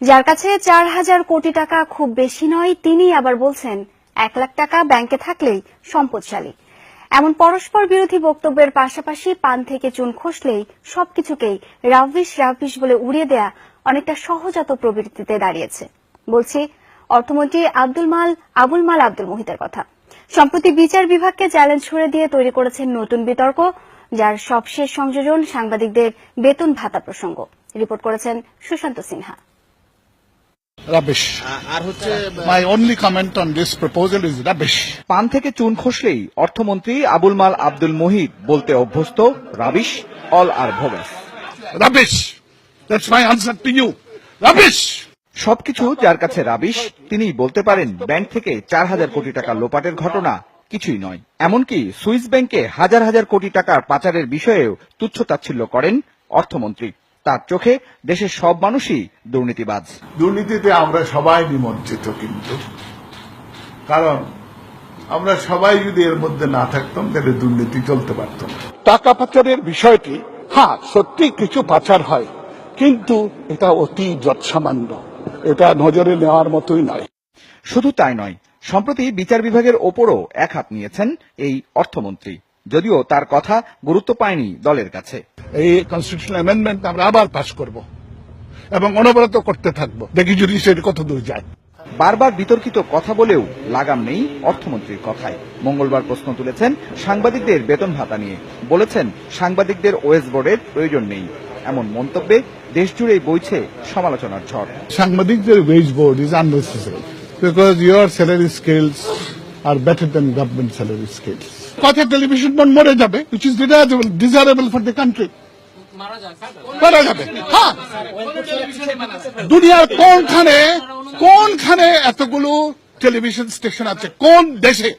যার কাছে চার হাজার কোটি টাকা খুব বেশি নয় তিনি আবার বলছেন, এক লাখ টাকা ব্যাংকে থাকলেই সম্পদশালী। এমন পরস্পর বিরোধী বক্তব্যের পাশাপাশি পান থেকে চুন খসলেই সবকিছুকেই রাভিশ রাভিশ বলে উড়িয়ে দেয়া অনেকটা সহজাত প্রবৃত্তিতে দাঁড়িয়েছে। বলছি, অর্থমন্ত্রী আব্দুল মাল আবুল মাল আব্দুল মুহিতের কথা। সম্প্রতি বিচার বিভাগকে চ্যালেঞ্জ ছুড়ে দিয়ে তৈরি করেছেন নতুন বিতর্ক, যার সবশেষ সংযোজন সাংবাদিকদের বেতন ভাতা প্রসঙ্গ। রিপোর্ট করেছেন সুশান্ত সিনহা। Rubbish. আর হচ্ছে My only comment on this proposal is rubbish. পান থেকে চুন খসলেই অর্থমন্ত্রী আবুল মাল আব্দুল মুহিত বলতে অভ্যস্ত rubbish all are bogus Rubbish. That's my answer to you. Rubbish. সবকিছু যার কাছে রাবিশ তিনিই বলতে পারেন ব্যাংক থেকে চার হাজার কোটি টাকা লোপাটের ঘটনা কিছুই নয় এমনকি সুইস ব্যাংকে হাজার হাজার কোটি টাকার পাচারের বিষয়েও তুচ্ছ তাচ্ছিল্য করেন অর্থমন্ত্রী তার চোখে দেশের সব মানুষই দুর্নীতিবাজ। দুর্নীতিতে আমরা সবাই নিমজ্জিত কিন্তু। কারণ আমরা সবাই যদি এর মধ্যে না থাকতাম তাহলে দুর্নীতি চলতে পারত টাকা পাচারের বিষয়টি হ্যাঁ সত্যি কিছু পাচার হয় কিন্তু এটা অতি যৎসামান্য। এটা নজরে নেওয়ার মতোই নয়। শুধু তাই নয় সম্প্রতি বিচার বিভাগের ওপরও এক হাত নিয়েছেন এই অর্থমন্ত্রী। যদিও তার কথা গুরুত্ব পায়নি দলের কাছে। এই কনস্টিটিউশনাল অ্যামেন্ডমেন্ট আমরা আবার পাশ করব এবং অনবরত করতে থাকব। দেখি জুডিশিয়ারি কত দূর যায়। বারবার বিতর্কিত কথা বলেও লাগাম নেই অর্থমন্ত্রীর কথায়। মঙ্গলবার প্রশ্ন তুলেছেন সাংবাদিকদের বেতন ভাতা নিয়ে। বলেছেন সাংবাদিকদের ওয়েস বোর্ডের প্রয়োজন নেই। এমন মন্তব্যে দেশজুড়েই বইছে সমালোচনার ঝড়। সাংবাদিকদের wage board is unnecessary because your salary scales are better than government salary scales কথা টেলিভিশন বন্ড মরে যাবে which is desirable desirable for the country মারা যাবে হ্যাঁ দুনিয়ার কোনখানে কোনখানে এতগুলো টেলিভিশন স্টেশন আছে? কোন দেশে?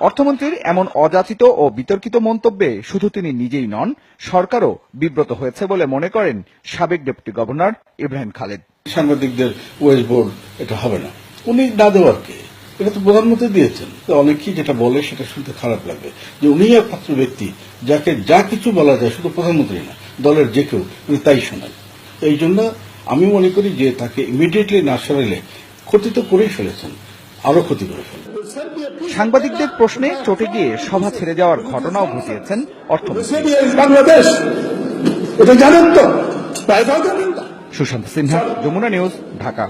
অর্থমন্ত্রীর এমন অযাচিত ও বিতর্কিত মন্তব্যে শুধু তিনি নিজেই নন সরকারও বিব্রত হয়েছে বলে মনে করেন সাবেক ডেপুটি গভর্নর ইব্রাহিম খালেদ। সাংবাদিকদের ওয়েস্ট বোর্ড এটা হবে না। উনি না দেওয়ার কে? এটা তো প্রধানমন্ত্রী দিয়েছেন। অনেকেই যেটা বলে সেটা শুনতে খারাপ লাগে যে উনি একমাত্র ব্যক্তি যাকে যা কিছু বলা যায় শুধু প্রধানমন্ত্রী না দলের যে কেউ উনি তাই শোনান এই জন্য আমি মনে করি যে তাকে ইমিডিয়েটলি না সরাইলে ক্ষতি তো করেই ফেলেছেন আরও ক্ষতি করে ফেলবেন সাংবাদিকদের প্রশ্নে চটে গিয়ে সভা ছেড়ে যাওয়ার ঘটনাও ঘটিয়েছেন অর্থমন্ত্রী। বাংলাদেশ এটা জানেন তো? তাই সুশান্ত সিনহা যমুনা নিউজ ঢাকা।